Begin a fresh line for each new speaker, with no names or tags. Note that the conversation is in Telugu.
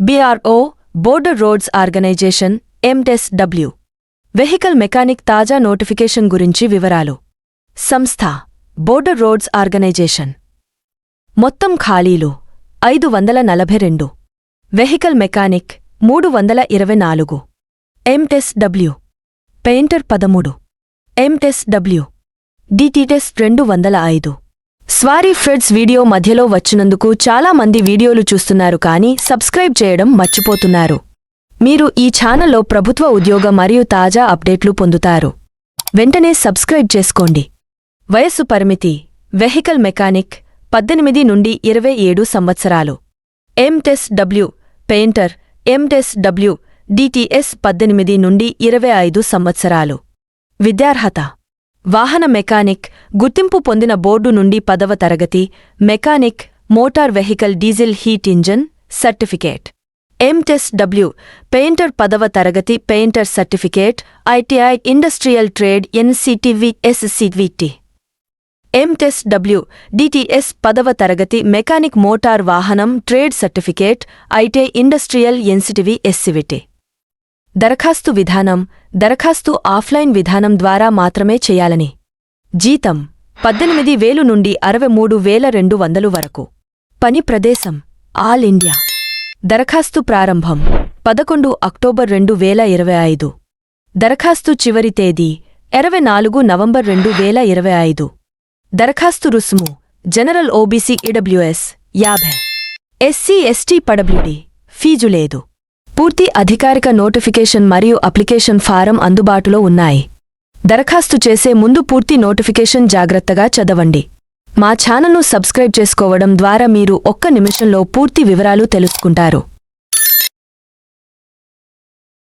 BRO border roads organisation MTS W vehicle mechanic తాజా నోటిఫికేషన్ గురించి వివరాలు. సంస్థ బోర్డర్ రోడ్స్ ఆర్గనైజేషన్ మొత్తం ఖాళీలు ఐదు వందల నలభై రెండు. వెహికల్ మెకానిక్ మూడు వందల ఇరవై నాలుగు. ఎంటెస్ డబ్ల్యూ పెయింటర్ పదమూడు. ఎంటెస్ డబ్ల్యూ డిటిటెస్ రెండు వందల ఐదు. స్వారీ ఫ్రెడ్స్ వీడియో మధ్యలో వచ్చినందుకు చాలా మంది వీడియోలు చూస్తున్నారు కానీ సబ్స్క్రైబ్ చేయడం మర్చిపోతున్నారు. మీరు ఈ ఛానల్లో ప్రభుత్వ ఉద్యోగ మరియు తాజా అప్డేట్లు పొందుతారు. వెంటనే సబ్స్క్రైబ్ చేసుకోండి. వయస్సు పరిమితి వెహికల్ మెకానిక్ పద్దెనిమిది నుండి ఇరవై ఏడు సంవత్సరాలు. MTS W painter MTS W DTS పద్దెనిమిది నుండి ఇరవై ఐదు సంవత్సరాలు. విద్యార్హత వాహన మెకానిక్ గుర్తింపు పొందిన బోర్డు నుండి పదవ తరగతి mechanic motor vehicle diesel heat engine certificate. MTS W painter పదవ తరగతి painter certificate ITI industrial trade NCTV SCVT MTS W DTS పదవ తరగతి మెకానిక్ మోటార్ వాహనం trade certificate ITI industrial NCTV SCVT దరఖాస్తు విధానం దరఖాస్తు ఆఫ్లైన్ విధానం ద్వారా మాత్రమే చేయాలని. జీతం పద్దెనిమిది వేలు నుండి అరవై మూడు వేల రెండు వందలు వరకు. పని ప్రదేశం ఆల్ ఇండియా. దరఖాస్తు ప్రారంభం పదకొండు అక్టోబర్ రెండు వేల ఇరవై ఐదు. దరఖాస్తు చివరి తేదీ ఇరవై నాలుగు నవంబర్ రెండు వేల ఇరవై ఐదు. దరఖాస్తు రుసుము జనరల్ ఓబీసీ ఈడబ్ల్యూఎస్ యాభై. ఎస్సీ ఎస్టీ పడబ్ల్యూడి ఫీజు లేదు. పూర్తి అధికారిక నోటిఫికేషన్ మరియు అప్లికేషన్ ఫారం అందుబాటులో ఉన్నాయి. దరఖాస్తు చేసే ముందు పూర్తి నోటిఫికేషన్ జాగ్రత్తగా చదవండి. మా ఛానల్ను సబ్స్క్రైబ్ చేసుకోవడం ద్వారా మీరు ఒక్క నిమిషంలో పూర్తి వివరాలు తెలుసుకుంటారు.